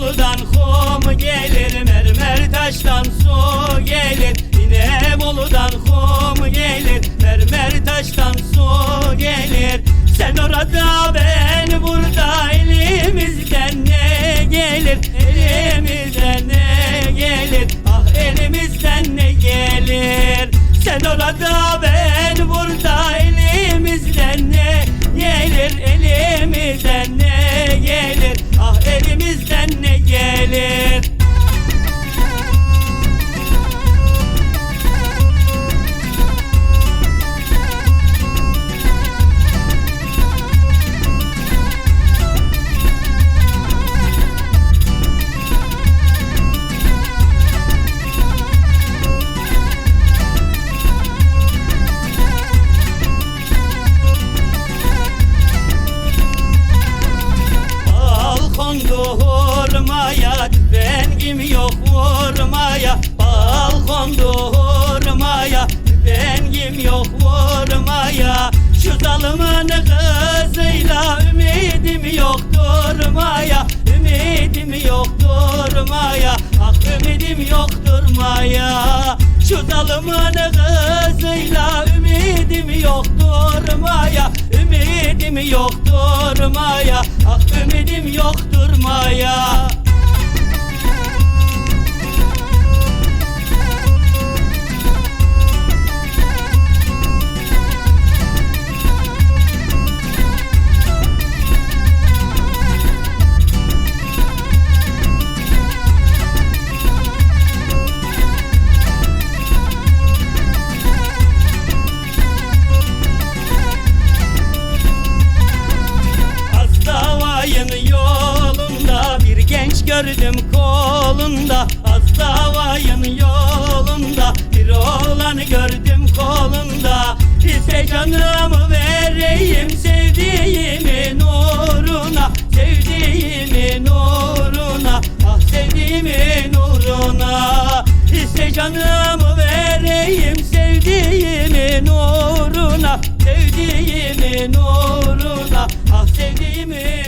Anadolu'dan hom gelir mermer taştan su gelir. Yine Bolu'dan hom gelir mermer taştan su gelir. Sen orada ben burada elimizden ne gelir? Elimizden ne gelir? Ah elimizden ne gelir? Sen orada gelir zalımın kızıyla Ümidim yok durmaya. Ümidim yok durmaya. Ah ümidim yok durmaya. Şu zalımın kızıyla Ümidim yok durmaya. Ümidim yok durmaya. Ah ümidim yok durmaya gördüm kolunda Astavayın yolunda. Bir oğlan gördüm kolunda Ise canımı vereyim sevdiğimin uğruna Sevdiğimin uğruna ah sevdiğimin uğruna. İse canımı vereyim sevdiğimin uğruna Sevdiğimin uğruna Ah sevdiğimin